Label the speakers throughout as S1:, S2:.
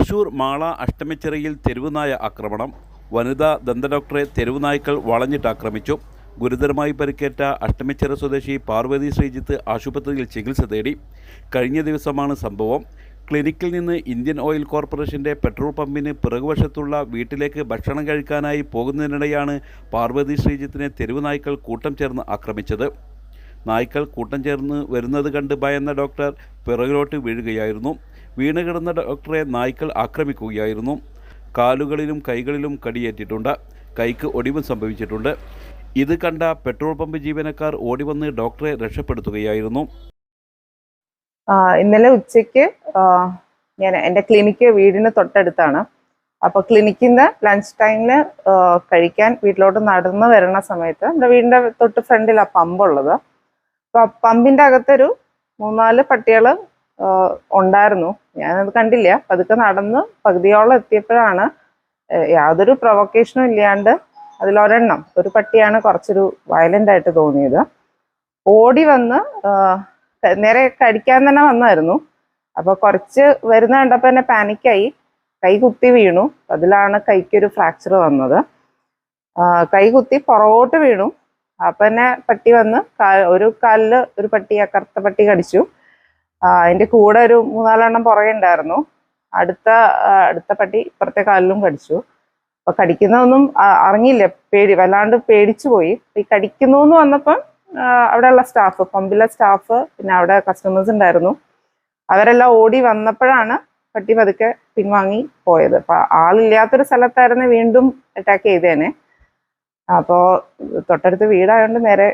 S1: തൃശൂർ മാള അഷ്ടമിച്ചിറയിൽ തെരുവുനായ ആക്രമണം വനിതാ ദന്തഡോക്ടറെ തെരുവുനായ്ക്കൾ വളഞ്ഞിട്ട് ആക്രമിച്ചു ഗുരുതരമായി പരിക്കേറ്റ അഷ്ടമിച്ചിറ സ്വദേശി പാർവതി ശ്രീജിത്ത് ആശുപത്രിയിൽ ചികിത്സ തേടി. കഴിഞ്ഞ ദിവസമാണ് സംഭവം. ക്ലിനിക്കിൽ നിന്ന് ഇന്ത്യൻ ഓയിൽ കോർപ്പറേഷന്റെ പെട്രോൾ പമ്പിന് പിറകുവശത്തുള്ള വീട്ടിലേക്ക് ഭക്ഷണം കഴിക്കാനായി പോകുന്നതിനിടെയാണ് പാർവതി ശ്രീജിത്തിനെ തെരുവുനായ്ക്കൾ കൂട്ടം ചേർന്ന് ആക്രമിച്ചത്. നായ്ക്കൾ കൂട്ടം ചേർന്ന് വരുന്നത് കണ്ട് ഭയന്ന ഡോക്ടർ പിറകിലോട്ട് വീഴുകയായിരുന്നു. വീണ് കിടന്ന ഡോക്ടറെ നായ്ക്കൾ ആക്രമിക്കുകയായിരുന്നു. കാലുകളിലും കൈകളിലും കടിയേറ്റിട്ടുണ്ട്. കൈക്ക് ഒടിവ് സംഭവിച്ചിട്ടുണ്ട്. ഇത് കണ്ട പെട്രോൾ പമ്പ് ജീവനക്കാർ ഓടിവന്ന് ഡോക്ടറെ രക്ഷപ്പെടുത്തുകയായിരുന്നു.
S2: ഇന്നലെ ഉച്ചയ്ക്ക് ഞാൻ എന്റെ ക്ലിനിക്ക് വീടിന് തൊട്ടടുത്താണ്. അപ്പോൾ ക്ലിനിക്കിൽ നിന്ന് ലഞ്ച് ടൈമിൽ കഴിക്കാൻ വീട്ടിലോട്ട് നടന്നു വരുന്ന സമയത്ത് നമ്മുടെ വീടിന്റെ തൊട്ട് ഫ്രണ്ടിലാണ് പമ്പുള്ളത്. അപ്പോൾ പമ്പിന്റെ അകത്തൊരു മൂന്നാൽ പട്ടികൾ ഉണ്ടായിരുന്നു. ഞാനത് കണ്ടില്ല. പതുക്കെ നടന്ന് പകുതിയോളം എത്തിയപ്പോഴാണ് യാതൊരു പ്രൊവക്കേഷനും ഇല്ലാണ്ട് അതിലൊരെണ്ണം ഒരു പട്ടിയാണ് കുറച്ചൊരു വയലന്റ് ആയിട്ട് തോന്നിയത്. ഓടി വന്ന് നേരെ കടിക്കാൻ തന്നെ വന്നായിരുന്നു. അപ്പോൾ കുറച്ച് വരുന്ന കണ്ടപ്പോ തന്നെ പാനിക്കായി കൈ കുത്തി വീണു. അതിലാണ് കൈക്കൊരു ഫ്രാക്ചർ വന്നത്. കൈ കുത്തി പുറകോട്ട് വീണു. അപ്പൊ തന്നെ പട്ടി വന്ന് ഒരു കാലിൽ ഒരു പട്ടി കറുത്ത പട്ടി കടിച്ചു. ആ, അതിന്റെ കൂടെ ഒരു മൂന്നാലെണ്ണം പുറകെ ഉണ്ടായിരുന്നു. അടുത്ത അടുത്ത പട്ടി ഇപ്പുറത്തെ കാലിലും കടിച്ചു. അപ്പൊ കടിക്കുന്നതൊന്നും അറിഞ്ഞില്ല. പേടി വല്ലാണ്ട് പേടിച്ചു പോയി. ഈ കടിക്കുന്നു എന്ന് വന്നപ്പം അവിടെയുള്ള സ്റ്റാഫ് പമ്പിലെ സ്റ്റാഫ് പിന്നെ അവിടെ കസ്റ്റമേഴ്സ് ഉണ്ടായിരുന്നു. അവരെല്ലാം ഓടി വന്നപ്പോഴാണ് പട്ടി പതുക്കെ പിൻവാങ്ങി പോയത്. അപ്പൊ ആളില്ലാത്തൊരു സ്ഥലത്തായിരുന്നു വീണ്ടും അറ്റാക്ക് ചെയ്തേനെ. അപ്പോ തൊട്ടടുത്ത് വീടായതുകൊണ്ട് നേരെ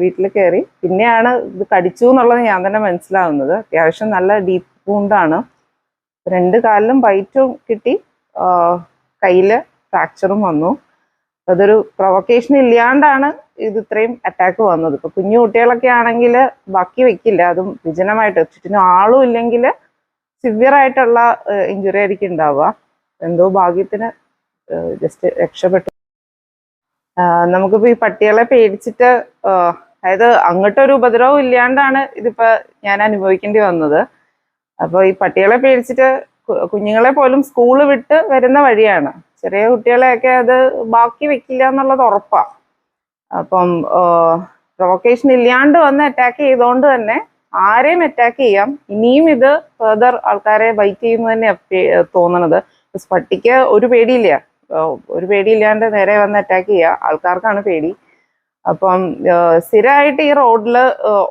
S2: വീട്ടിൽ കയറി പിന്നെയാണ് ഇത് കടിച്ചു എന്നുള്ളത് ഞാൻ തന്നെ മനസ്സിലാവുന്നത്. അത്യാവശ്യം നല്ല ഡീപ്പ് പൂണ്ടാണ് രണ്ട് കാലിലും ബൈറ്റും കിട്ടി. കയ്യിൽ ഫ്രാക്ചറും വന്നു. അതൊരു പ്രൊവക്കേഷൻ ഇല്ലാണ്ടാണ് ഇത് ഇത്രയും അറ്റാക്ക് വന്നത്. ഇപ്പൊ കുഞ്ഞു കുട്ടികളൊക്കെ ആണെങ്കിൽ ബാക്കി വെക്കില്ല. അതും വിജനമായിട്ട്. ചുറ്റിനും ആളും ഇല്ലെങ്കിൽ സിവിയർ ആയിട്ടുള്ള ഇഞ്ചുറി ആയിരിക്കും ഉണ്ടാവുക. എന്തോ ഭാഗ്യത്തിന് ജസ്റ്റ് രക്ഷപ്പെട്ടു. ആ, നമുക്കിപ്പോ ഈ പട്ടികളെ പേടിച്ചിട്ട് അതായത് അങ്ങോട്ടൊരു ഉപദ്രവം ഇല്ലാണ്ടാണ് ഇതിപ്പോൾ ഞാൻ അനുഭവിക്കേണ്ടി വന്നത്. അപ്പോൾ ഈ പട്ടികളെ പേടിച്ചിട്ട് കുഞ്ഞുങ്ങളെ പോലും സ്കൂൾ വിട്ട് വരുന്ന വഴിയാണ്. ചെറിയ കുട്ടികളെയൊക്കെ അത് ബാക്കി വെക്കില്ല എന്നുള്ളത് ഉറപ്പാ. അപ്പം പ്രൊവക്കേഷൻ ഇല്ലാണ്ട് വന്ന് അറ്റാക്ക് ചെയ്തുകൊണ്ട് തന്നെ ആരെയും അറ്റാക്ക് ചെയ്യാം. ഇനിയും ഇത് ഫെർദർ ആൾക്കാരെ ബൈറ്റ് ചെയ്യുന്നു തന്നെ തോന്നണത്. പട്ടിക്ക് ഒരു പേടിയില്ല. ഒരു പേടിയില്ലാണ്ട് നേരെ വന്ന് അറ്റാക്ക് ചെയ്യുക ആൾക്കാർക്കാണ് പേടി. അപ്പം സ്ഥിരമായിട്ട് ഈ റോഡിൽ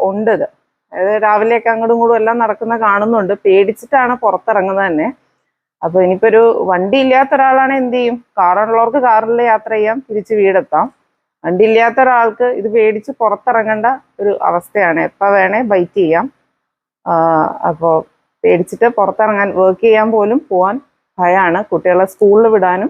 S2: ഉണ്ട് ഇത്. അതായത് രാവിലെയൊക്കെ അങ്ങോട്ടും ഇങ്ങോട്ടും എല്ലാം നടക്കുന്ന കാണുന്നുണ്ട്. പേടിച്ചിട്ടാണ് പുറത്തിറങ്ങുന്നത് തന്നെ. അപ്പൊ ഇനിയിപ്പോ ഒരു വണ്ടി ഇല്ലാത്ത ഒരാളാണ് എന്ത് ചെയ്യും? കാറുള്ളവർക്ക് കാറിൽ യാത്ര ചെയ്യാം. തിരിച്ച് വീടെത്താം. വണ്ടി ഇല്ലാത്ത ഒരാൾക്ക് ഇത് പേടിച്ച് പുറത്തിറങ്ങേണ്ട ഒരു അവസ്ഥയാണ്. എപ്പോൾ വേണേ ബൈറ്റ് ചെയ്യാം. അപ്പോൾ പേടിച്ചിട്ട് പുറത്തിറങ്ങാൻ വർക്ക് ചെയ്യാൻ പോലും പോവാൻ ഭയമാണ് കുട്ടികളെ സ്കൂളിൽ വിടാനും